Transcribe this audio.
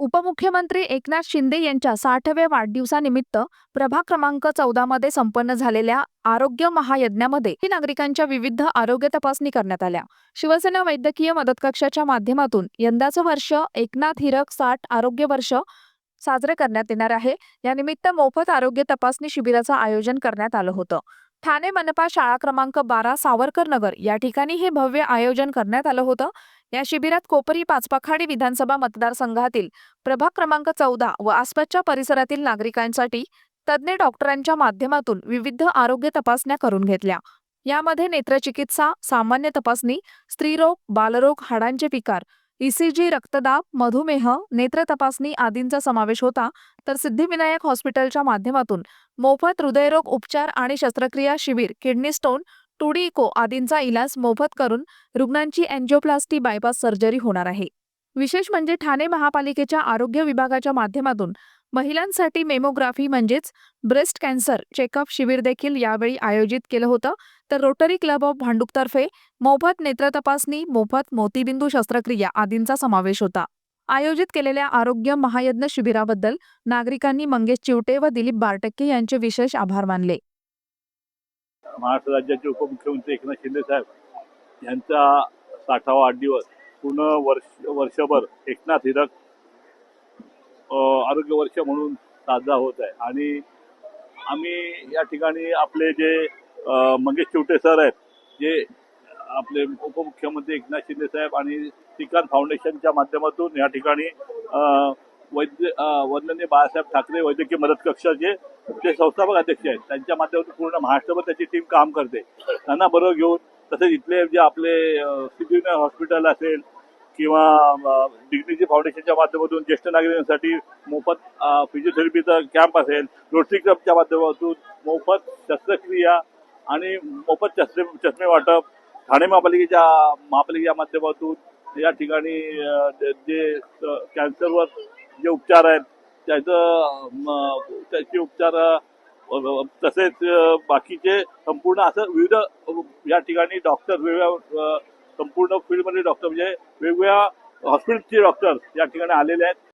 उपमुख्यमंत्री एकनाथ शिंदे यांच्या साठव्या वाढदिवसानिमित्त प्रभाग क्रमांक चौदा मध्ये संपन्न झालेल्या आरोग्य महायज्ञामध्ये नागरिकांच्या विविध आरोग्य तपासणी करण्यात आल्या. शिवसेना वैद्यकीय मदत कक्षाच्या माध्यमातून यंदाचं वर्ष एकनाथ हिरक साठ आरोग्य वर्ष साजरे करण्यात येणार आहे. यानिमित्त मोफत आरोग्य तपासणी शिबिराचं आयोजन करण्यात आलं होतं. ठाणे मनपा शाळा क्रमांक बारा सावरकर नगर या ठिकाणी हे भव्य आयोजन करण्यात आलं होतं. या शिबिरात कोपरी पाचपाखाडी विधानसभा मतदारसंघातील प्रभाग क्रमांक चौदा व आसपासच्या परिसरातील नागरिकांसाठी तज्ज्ञ डॉक्टरांच्या माध्यमातून विविध आरोग्य तपासण्या करून घेतल्या. यामध्ये नेत्रचिकित्सा सामान्य तपासणी स्त्रीरोग बालरोग हाडांचे विकार ईसीजी रक्तदाब मधुमेह नेत्र तपासणी आदींचा समावेश होता. तर सिद्धिविनायक हॉस्पिटलच्या माध्यमातून मोफत हृदयरोग उपचार आणि शस्त्रक्रिया शिबिर किडनी स्टोन टूडी इको आदींचा इलाज मोफत करून रुग्णांची अँजिओप्लास्टी बायपास सर्जरी होणार आहे. विशेष म्हणजे ठाणे महापालिकेच्या आरोग्य विभागाच्या माध्यमातून महिलांसाठी मेमोग्राफी म्हणजेच ब्रेस्ट कॅन्सर चेकअप शिबिर देखील यावेळी आयोजित केलं होतं. तर रोटरी क्लब ऑफ भांडुकतर्फे मोफत नेत्र तपासणी मोफत मोतीबिंदू शस्त्रक्रिया आदींचा समावेश होता. आयोजित केलेल्या आरोग्य महायज्ञ शिबिराबद्दल नागरिकांनी मंगेश चिवटे व दिलीप बारटक्के यांचे विशेष आभार मानले. महाराष्ट्र राज्याचे उपमुख्यमंत्री एकनाथ शिंदे साहेब यांचा साठावा वाढदिवस पूर्ण वर्ष वर्षभर एकनाथ हिरक आरोग्य वर्ष म्हणून साजरा होत आहे. आणि आम्ही या ठिकाणी आपले जे मंगेश चिवटे सर आहेत जे आपले उपमुख्यमंत्री एकनाथ शिंदे साहेब आणि श्रीकांत फाउंडेशनच्या माध्यमातून या ठिकाणी वैद्य अ, वंदनीय बाळासाहेब ठाकरे वैद्यकीय मदत कक्षाचे ते संस्थापक अध्यक्ष आहेत. त्यांच्या माध्यमातून पूर्ण महाराष्ट्रभर त्याची टीम काम करते. त्यांना बरोबर घेऊन तसेच इथले जे आपले सिद्धिविनायक हॉस्पिटल असेल किंवा अ, डिग्निटी फाउंडेशनच्या माध्यमातून ज्येष्ठ नागरिकांसाठी मोफत फिजिओथेरपीचा कॅम्प असेल रोटरी क्लबच्या माध्यमातून मोफत शस्त्रक्रिया आणि मोफत चष्मे चष्मे वाटप ठाणे महापालिकेच्या महापालिकेच्या माध्यमातून या ठिकाणी जे- कॅन्सरवर जे उपचार आहेत त्याचं त्याचे उपचार तसेच बाकीचे संपूर्ण असं विविध या ठिकाणी डॉक्टर वेगळ्या संपूर्ण फील्डमध्ये डॉक्टर म्हणजे वेगवेगळ्या हॉस्पिटलचे डॉक्टर या ठिकाणी आलेले आहेत.